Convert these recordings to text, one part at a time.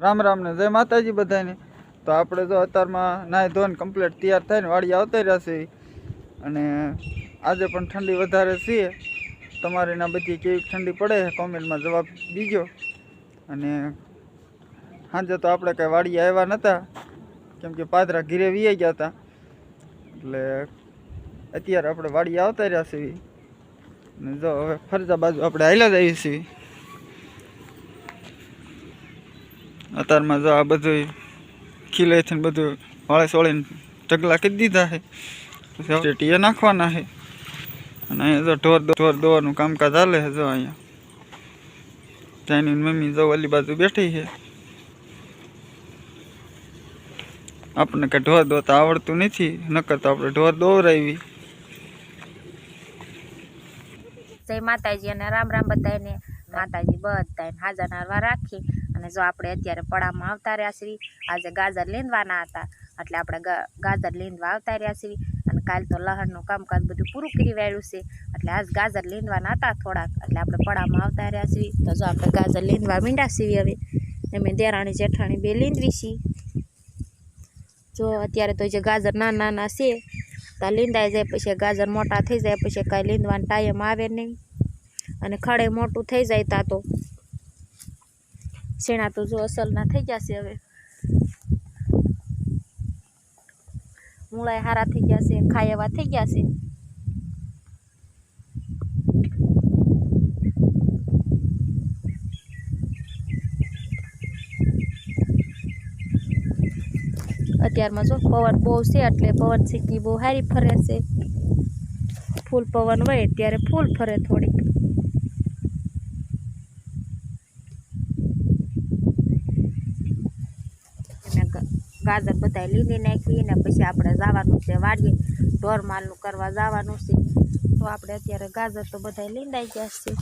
રામ રામ ને જય માતાજી બધાને. તો આપણે જો અત્યારમાં નાય ધોન કમ્પ્લીટ તૈયાર થઈને વાડી આવતા રહ્યા છીએ. અને આજે પણ ઠંડી વધારે છે. તમારે ના બધી કેવી ઠંડી પડે કોમેન્ટમાં જવાબ દીજો. અને સાંજે તો આપણે કાંઈ વાડી આવ્યા નહોતા કેમ કે પાદરા ઘીરે વીઆઈ ગયા હતા. એટલે અત્યારે આપણે વાડી આવતા રહ્યા છીએ. અને જો હવે ફરજા બાજુ આપણે હાલ્યા જ આવીએ છીએ. અત્યારમાં જો આ બધું ખીલે છે ને બધું વાળે સોળીને ઢગલા કરી દીધા છે. પછી ટેટીએ નાખવાના છે. અને અહીંયા જો ઢોર દો- ઢોર દોવાનું કામકાજ હાલે છે જો અહીંયા. જાની મમ્મી જો ઓલી બાજુ બેઠી છે. આપણને કે ઢોર દોતા આવડતું નથી, નકર તો આપણે ઢોર દોવરાવી જય માતાજી અને રામ રામ બધાને માતાજી બધાને હાજર નારવા રાખી. અને જો આપણે અત્યારે પડામાં આવતા રહ્યા છીએ, આજે ગાજર લીંદવાના હતા, એટલે આપણે ગાજર લીંદવા આવતા રહ્યા છીએ, અને કાલ તો લહણનું કામકાજ બધું પૂરું કરી વાળ્યું છે, એટલે આજ ગાજર લીંદવાના હતા થોડાક, એટલે આપણે પડામાં આવતા રહ્યા છીએ. તો જો આપણે ગાજર લીંદવા મીંડા સીવી હવે, એમ દેરાણી જેઠાણી બે લીંદવી છીએ. જો અત્યારે તો જે ગાજર નાના નાના છે, તો લીંદાઈ જાય પછી ગાજર મોટા થઈ જાય, પછી કાંઈ લીંદવાનો ટાઈમ આવે નહીં. અને ખડે મોટું થઈ જાય તા તો શેણા તો જો અસલના થઈ જશે હવે. મૂળાય હારા થઈ જશે ખાય એવા થઈ જશે અત્યારમાં જો પવન બહુ છે, એટલે પવન સિક્કી બહુ સારી ફરે છે. ફૂલ પવન હોય ત્યારે ફૂલ ફરે થોડીક અને ગ- ગાજર બધા લીધી નાખી ને પછી આપણે જવાનું છે વાડીએ. ઢોર માલનું કરવા જવાનું છે. તો આપણે અત્યારે ગાજર તો બધા લીંદાઈ ગયા છે.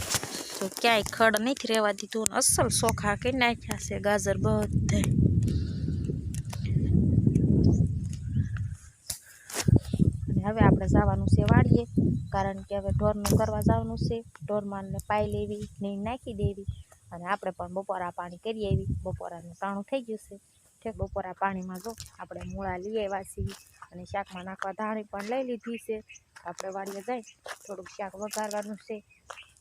તો ક્યાંય ખડ નથી રહેવા દીધું ને અસલ ચોખા કરી નાખ્યા છે ગાજર બધા અને હવે આપણે જવાનું છે વાડીએ, કારણ કે હવે ઢોરનું કરવા જવાનું છે. ઢોર માલને પાઈ લેવી નીણ નાખી દેવી. અને આપણે પણ બપોરા પાણી કરી આવી બપોરાનું ટાણું થઈ ગયું છે. ઠેક બપોરા પાણીમાં જો આપણે મૂળા લઈ આવ્યા છીએ અને શાકમાં નાખવા ધાણી પણ લઈ લીધી છે. આપણે વાળીએ જઈ થોડુંક શાક વઘારવાનું છે.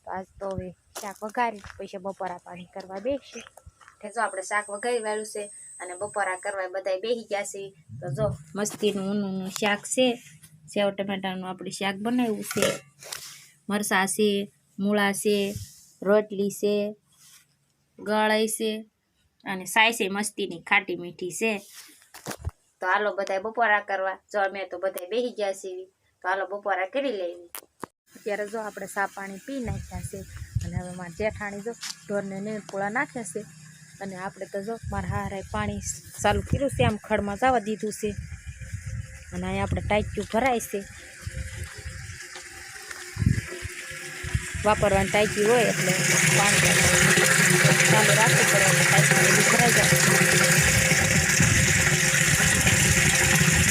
તો આજ તો હવે શાક વઘારી, પછી બપોરા પાણી કરવા બેસી કે જો આપણે શાક વઘારી વાળું છે અને બપોરા કરવા બધા બેસી ગયા છે, તો જો મસ્તીનું ઊનું શાક છે. સેવ ટમેટાનું આપણે શાક બનાવ્યું છે. મરસા છે, મૂળા છે, રોટલી છે ગળાઈ છે. અને સાય છે મસ્તીની ખાટી મીઠી છે. તો હાલો બધા બપોરા કરવા. જો અમે તો બધા બેસી ગયા છીએ. તો હાલો બપોરા કરી લેવી અત્યારે જો આપણે સા પાણી પી નાખ્યા છે. અને હવે મારા જેઠાણી જો ઢોરને નીણ પૂળા નાખ્યા છે. અને આપણે તો જો મારા હારે પાણી ચાલુ કર્યું છે. આમ ખડમાં જવા દીધું છે. અને અહીંયા આપણે ટાંક્યું ભરાય છે. વાપરવાની ટાંકી હોય એટલે પાણી ચાલુ રાખવું પડે ટાંકી ભરાઈ જાય.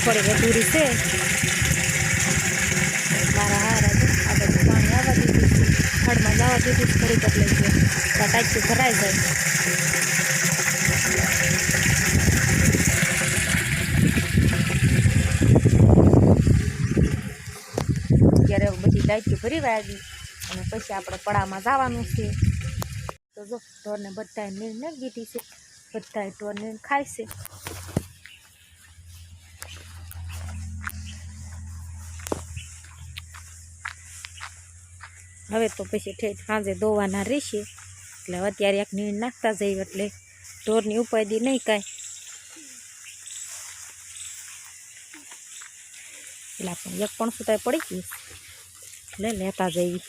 થોડી અધૂરી છે. મારા હારા આ બધું પાણી આવવા દીધું છે. ખડમાં જવા દીધું થોડીક એટલે છે ટાંકી ભરાઈ જાય. ત્યારે બધી ડાયકી ભરી વાગી અને પછી આપણે પડામાં જવાનું છે. તો જો, ઢોરને બધાએ નીણ નાખી દીધી છે. બધાએ ઢોર નીણ ખાય છે. હવે તો પછી ઠેઠ સાંજે દોવાના રહેશે. એટલે અત્યારે એક નીણ નાખતા જઈએ એટલે ઢોરની ઉપાધિ નહીં કાંઈ. એટલે આપણે એક પણ સુતાય પડી ગયું. એટલે લેતા જઈએ.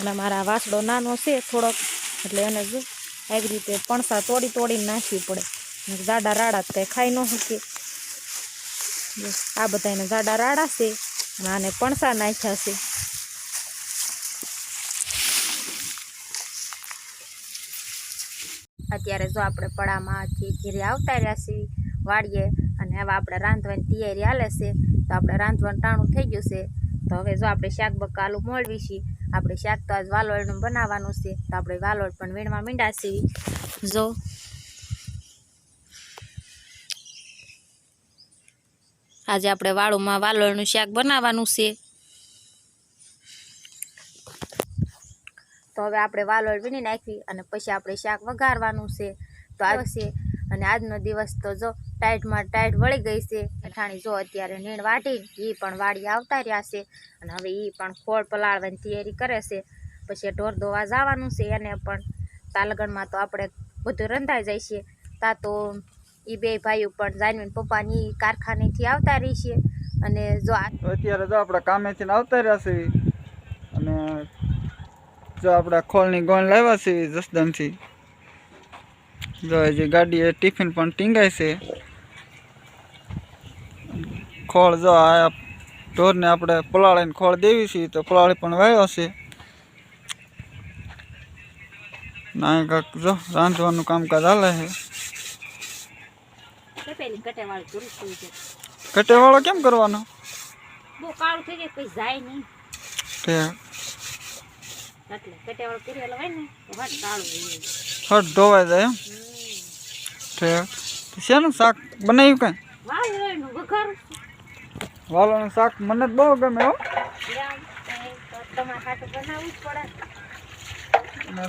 અને મારા વાસડો નાનો છે થોડોક, એટલે એને જો આવી રીતે પણસા તોડી તોડીને નાખવી પડે. જાડા રાડા કંઈ ખાઈ ન શકીએ. આ બધા એને જાડા રાડા છે અને આને પણસા નાખ્યા છે. અત્યારે જો આપણે પડામાંથી ઘીરે આવતા રહ્યા છીએ વાળીએ અને હવે આપણે રાંધવાની તૈયારી હાલે છે, તો આપણે રાંધવાનું ટાણું થઈ ગયું છે. તો હવે જો આપણે શાક બકાલું મોળવી છીએ, આપણે શાક તો આજ વાલોળનું બનાવવાનું છે, તો આપણે વાલોળ પણ વીણવા મીંડા જો. આજે આપણે વાળુમાં વાલોળનું શાક બનાવવાનું છે. તો હવે આપણે વાલોળ વીણી નાખવી અને પછી આપણે શાક વઘારવાનું છે. તો આવશે અને આજનો દિવસ તો જો ટાઈટમાં ટાઈટ વળી ગઈ છે. અઠાણી જો અત્યારે નીણ વાટી એ પણ વાડી આવતા રહ્યા છે અને હવે એ પણ ખોળ પલાળવાની તૈયારી કરે છે. પછી ઢોર ધોવા જવાનું છે એને પણ તાલગણમાં તો આપણે બધું રંધાઈ જાય છે. તા તો એ બે ભાઈઓ પણ જાનવીન પપ્પાની કારખાનેથી આવતા રહી છે અને જો અત્યારે જો આપણે કામેથી આવતા રહ્યા છીએ અને જો આપણે ખોળની ગોણ લાવ્યા છીએ જસદણથી. જો હજી ગાડીએ ટિફિન પણ ટીંગાય છે. ખોળ જો આ ઢોરને આપણે પલાળીને ખોળ દેવી છે તો પલાળી પણ વાવ્યો છે. ના કાંક જો રાંધવાનું કામકાજ હાલે છે. કટેવાળી કેમ કરવાનો? બહુ કાળું થઈ જાય પછી જાય નહીં. એટલે કટેવાળું કરેલો હોય ને હટ કાળું હટ ધોવાઈ જાય એમ? તો શેનું શાક બનાવ્યું કાંઈ? વાલોનું શાક મને જ બહુ ગમે હો.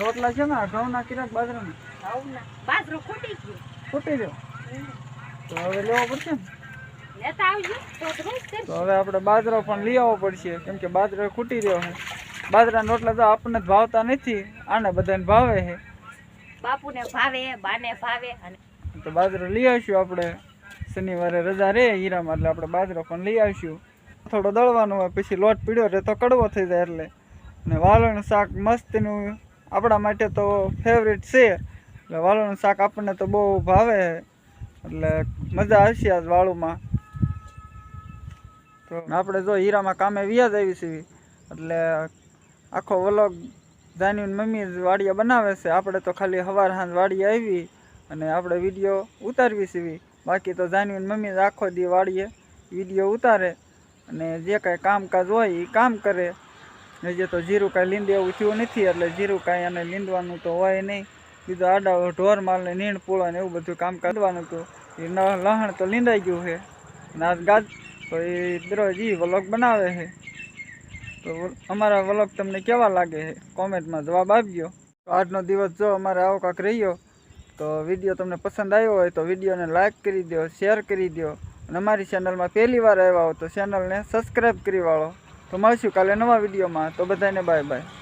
રોટલા છે ને ઘઉંના કિરાક બાજરાના બાજરો ગયો ફૂટી ગયો. તો હવે લેવો પડશે ને? હવે આપણે બાજરો પણ લઈ આવવો પડશે, કેમ કે બાજરો ખૂટી રહ્યો છે. બાજરાના રોટલા તો આપણને ભાવતા નથી, આને બધાને ભાવે છે. બાપુને ભાવે, બાને ભાવે, અને તો બાજરો લઈ આવીશું આપણે. શનિવારે રજા રહે હીરામાં, એટલે આપણે બાજરો પણ લઈ આવીશું. થોડો દળવાનો હોય, પછી લોટ પીડ્યો રહે તો કડવો થઈ જાય એટલે. અને વાલણ શાક મસ્તનું, આપણા માટે તો ફેવરેટ છે. એટલે વાલોળનું શાક આપણને તો બહુ ભાવે. એટલે મજા આવશે આજ વાળુમાં. તો આપણે જો હીરામાં કામે વ્યાજ આવી છે. એટલે આખો વલોગ જાનવીન મમ્મી જ વાડિયા બનાવે છે. આપણે તો ખાલી સવાર સાંજ વાડીએ આવી. અને આપણે વીડિયો ઉતારવી સીવી બાકી તો જાનવીને મમ્મી આખો દી વાળીએ, વીડિયો ઉતારે અને જે કાંઈ કામકાજ હોય એ કામ કરે. જે તો જીરું કાંઈ લીંદે એવું થયું નથી, એટલે જીરું કાંઈ એને લીંદવાનું તો હોય નહીં. બીજું આડા ઢોર માલને નીણ પૂળો ને એવું બધું કામ કરવાનું હતું. એ લહણ તો લીંદાઈ ગયું છે. અને આજ ગાજ તો એ દરરોજ એ વ્લોગ બનાવે છે. તો અમારા વ્લોગ તમને કેવા લાગે છે? કોમેન્ટમાં જવાબ આપજો. તો આજનો દિવસ જો અમારે આવો કાંક રહ્યો તો વીડિયો તમને પસંદ આવ્યો હોય તો વિડીયોને લાઇક કરી દો શેર કરી દો અને અમારી ચેનલમાં પહેલી વાર આવ્યા હો તો ચેનલને સબસ્ક્રાઈબ કરી વાળો. તો મળશું કાલે નવા વિડીયોમાં. તો બધાને બાય બાય